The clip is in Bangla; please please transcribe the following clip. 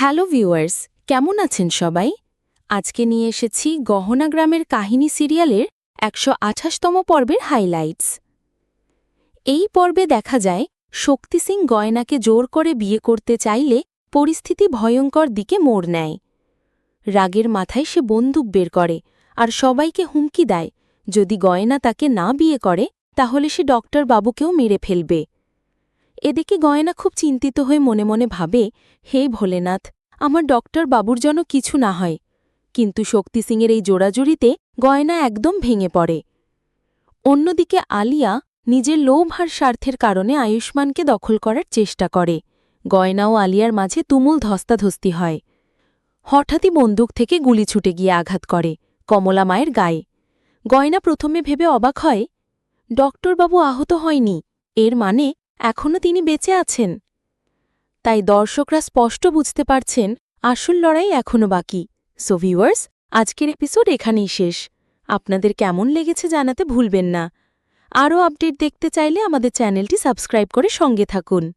হ্যালো ভিউয়ার্স, কেমন আছেন সবাই? আজকে নিয়ে এসেছি গহনা গ্রামের কাহিনী সিরিয়ালের একশো আঠাশতম পর্বের হাইলাইটস এই পর্বে দেখা যায়, শক্তি সিং গয়নাকে জোর করে বিয়ে করতে চাইলে পরিস্থিতি ভয়ঙ্কর দিকে মোড় নেয়। রাগের মাথায় সে বন্দুক বের করে আর সবাইকে হুমকি দেয়, যদি গয়না তাকে না বিয়ে করে, তাহলে সে ডক্টর বাবুকেও মেরে ফেলবে। এদিকে গয়না খুব চিন্তিত হয়ে মনে মনে ভাবে, হে ভোলেনাথ, আমার ডক্টর বাবুর যেন কিছু না হয়। কিন্তু শক্তি সিংয়ের এই জোড়াজুড়িতে গয়না একদম ভেঙে পড়ে। অন্যদিকে আলিয়া নিজের লোভ আর স্বার্থের কারণে আয়ুষ্মানকে দখল করার চেষ্টা করে। গয়না ও আলিয়ার মাঝে তুমুল ধস্তাধস্তি হয়। হঠাৎই বন্দুক থেকে গুলি ছুটে গিয়ে আঘাত করে কমলা মায়ের গায়ে। গয়না প্রথমে ভেবে অবাক হয়, ডক্টরবাবু আহত হয়নি। এর মানে এখনও তিনি বেঁচে আছেন। তাই দর্শকরা স্পষ্ট বুঝতে পারছেন আসল লড়াই এখনও বাকি। সো ভিউয়ার্স আজকের এপিসোড এখানেই শেষ। আপনাদের কেমন লেগেছে জানাতে ভুলবেন না। আরও আপডেট দেখতে চাইলে আমাদের চ্যানেলটি সাবস্ক্রাইব করে সঙ্গে থাকুন।